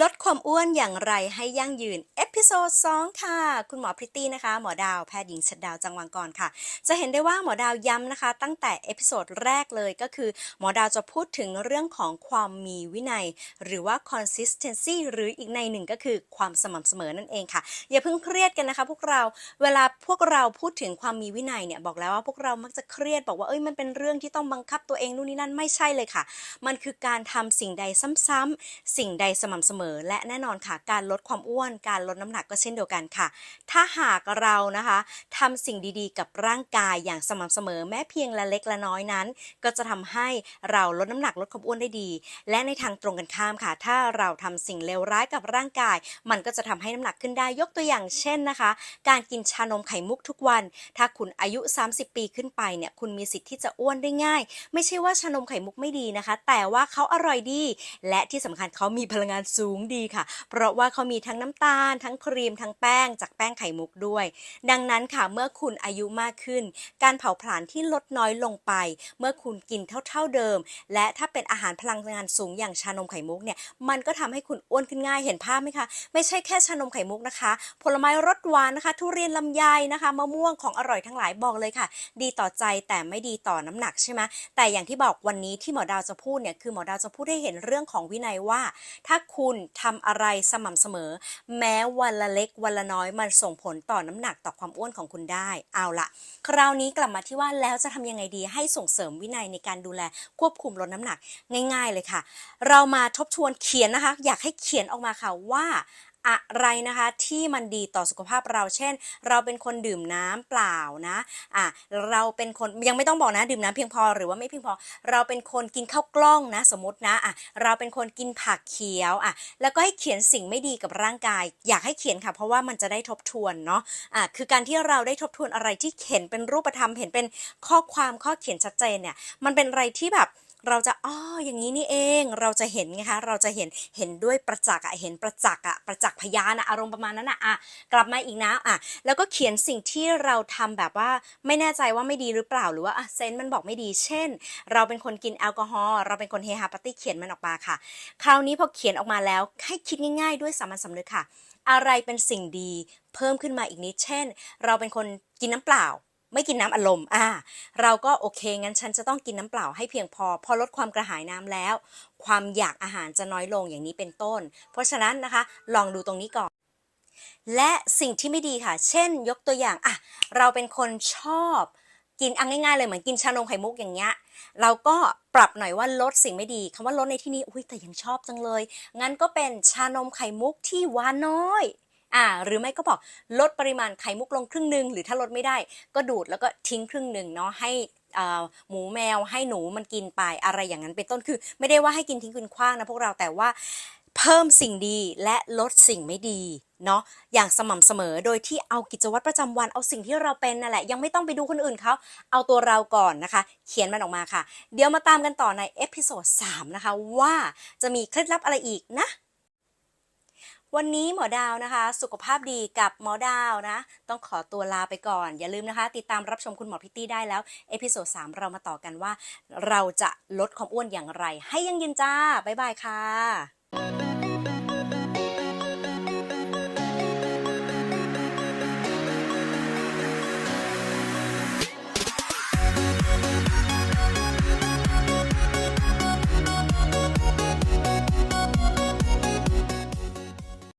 ลดความอ้วนอย่างไรให้ยั่งยืนเโซด2ค่ะ คุณหมอพริตตี้นะคะ หมอดาวแพทย์หญิงชัดดาวจังหวังกรค่ะ จะเห็นได้ว่าหมอดาวย้ำนะคะ ตั้งแต่เอพิโซดแรกเลยก็คือ หมอดาวจะพูดถึงเรื่องของความมีวินัย หรือว่า consistency หรืออีกในหนึ่งก็คือความสม่ำเสมอนั่นเองค่ะ อย่าเพิ่งเครียดกันนะคะ พวกเราเวลาพวกเราพูดถึงความมีวินัยเนี่ยบอกแล้วว่าพวกเรามักจะเครียดบอกว่าเอ้ยมันเป็นเรื่องที่ต้องบังคับตัวเองนู่นนี่นั่นไม่ใช่เลยค่ะ มันคือการทำสิ่งใดซ้ำๆสิ่งใดสม่ำเสมอ และแน่นอนค่ะ การลดความอ้วนการลดน้ำหนักก็เช่นเดียวกันค่ะ ถ้าหากเรานะคะทำสิ่งดีๆ กับร่างกายอย่างสม่ำเสมอแม้เพียงละเล็กละน้อยนั้น ก็จะทำให้เราลดน้ำหนักลดความอ้วนได้ดี และในทางตรงกันข้ามค่ะ ถ้าเราทำสิ่งเลวร้ายกับร่างกาย มันก็จะทำให้น้ำหนักขึ้นได้ยกตัวอย่างเช่นนะคะ การกินชานมไข่มุกทุกวัน ถ้าคุณอายุ 30 ปีขึ้นไปเนี่ยคุณมีสิทธิ์ที่จะอ้วนได้ง่าย ไม่ใช่ว่าชานมไข่มุกไม่ดีนะคะ แต่ว่าเขาอร่อยดี และที่สำคัญเขามีพลังงานสูงดีค่ะ เพราะว่าเขามีทั้งน้ำตาลทั้งครีมทั้งแป้งจากแป้งไข่มุกด้วย ดังนั้นค่ะเมื่อคุณอายุมากขึ้น การเผาผลาญที่ลดน้อยลงไป เมื่อคุณกินเท่า ๆเดิม และถ้าเป็นอาหารพลังงานสูงอย่างชานมไข่มุกเนี่ยมันก็ทำให้คุณอ้วนขึ้นง่ายเห็นภาพไหมคะไม่ใช่แค่ชานมไข่มุกนะคะ ผลไม้รสหวานนะคะ ทุเรียนลำไยนะคะมะม่วงของอร่อยทั้งหลายบอกเลยค่ะ ดีต่อใจแต่ไม่ดีต่อน้ำหนักใช่ไหมแต่อย่างที่บอกวันนี้ที่หมอดาวจะพูดเนี่ยคือหมอดาวจะพูดให้เห็นเรื่องของวินัยว่า ถ้าคุณทำอะไรสม่ำเสมอ แม้วันละเล็กวันละน้อยมันส่งผลต่อน้ำหนักต่อความอ้วนของคุณได้ เอาละคราวนี้กลับมาที่ว่าแล้วจะทำยังไงดีให้ส่งเสริมวินัยในการดูแลควบคุมลดน้ำหนักง่าย ๆ เลยค่ะ เรามาทบทวนเขียนนะคะ อยากให้เขียนออกมาค่ะว่า อะไรนะคะที่มันดีต่อสุขภาพเรา เช่น เราเป็นคนดื่มน้ำเปล่านะอะเราเป็นคนยังไม่ต้องบอกนะดื่มน้ำเพียงพอหรือว่าไม่เพียงพอ เราเป็นคนกินข้าวกล้องนะสมมตินะอะเราเป็นคนกินผักเขียวอะแล้วก็ให้เขียนสิ่งไม่ดีกับร่างกาย อยากให้เขียนค่ะ เพราะว่ามันจะได้ทบทวนเนาะอะคือการที่เราได้ทบทวนอะไรที่เห็นเป็นรูปธรรมเห็นเป็นข้อความข้อเขียนชัดเจนเนี่ยมันเป็นอะไรที่แบบ เราจะอ๋ออย่างนี้นี่เองเราจะเห็นไงคะเราจะเห็นเห็นด้วยประจักษ์อะเห็นประจักษ์อะประจักษ์พยานอะอารมณ์ประมาณนั้นอะอะกลับมาอีกนะอะแล้วก็เขียนสิ่งที่เราทำแบบว่าไม่แน่ใจว่าไม่ดีหรือเปล่าหรือว่าอะเซนส์มันบอกไม่ดี เช่น เราเป็นคนกินแอลกอฮอล์เราเป็นคนเฮฮาปาร์ตี้เขียนมันออกมาค่ะ คราวนี้พอเขียนออกมาแล้วให้คิดง่าย ๆ ด้วยสามัญสำนึกค่ะ อะไรเป็นสิ่งดีเพิ่มขึ้นมาอีกนิด เช่น เราเป็นคนกินน้ำเปล่า ไม่กินน้ำอารมณ์อ่า เราก็โอเคงั้นฉันจะต้องกินน้ำเปล่าให้เพียงพอ พอลดความกระหายน้ำแล้ว ความอยากอาหารจะน้อยลงอย่างนี้เป็นต้น เพราะฉะนั้นนะคะ ลองดูตรงนี้ก่อน และสิ่งที่ไม่ดีค่ะ เช่น ยกตัวอย่างอะเราเป็นคนชอบกินเอังง่ายๆเลยเหมือนกินชานมไข่มุกอย่างเงี้ยเราก็ปรับหน่อยว่าลดสิ่งไม่ดีคำว่าลดในที่นี้อุ้ยแต่ยังชอบจังเลย งั้นก็เป็นชานมไข่มุกที่หวานน้อย อ่า หรือไม่ก็บอกลดปริมาณไข่มุกลงครึ่งหนึ่งหรือถ้าลดไม่ได้ ก็ดูดแล้วก็ทิ้งครึ่งหนึ่งเนาะให้อ่อหมูแมวให้หนูมันกินไปอะไรอย่างนั้นเป็นต้นคือ ไม่ได้ว่าให้กินทิ้งกินขว้างนะพวกเราแต่ว่าเพิ่มสิ่งดีและลดสิ่งไม่ดีเนาะอย่างสม่ำเสมอโดยที่เอากิจวัตรประจำวันเอาสิ่งที่เราเป็นนั่นแหละยังไม่ต้องไปดูคนอื่นเขาเอาตัวเราก่อนนะคะ เขียนมันออกมาค่ะ เดี๋ยวมาตามกันต่อในเอพิโซด3นะคะว่าจะมีเคล็ดลับอะไรอีกนะ วันนี้หมอดาวนะคะ สุขภาพดีกับหมอดาวนะ ต้องขอตัวลาไปก่อน อย่าลืมนะคะ ติดตามรับชมคุณหมอพิตตี้ได้แล้ว เอพิโซด3เรามาต่อกันว่า เราจะลดความอ้วนอย่างไร ให้ยั่งยืนจ้า บ๊ายบายค่ะ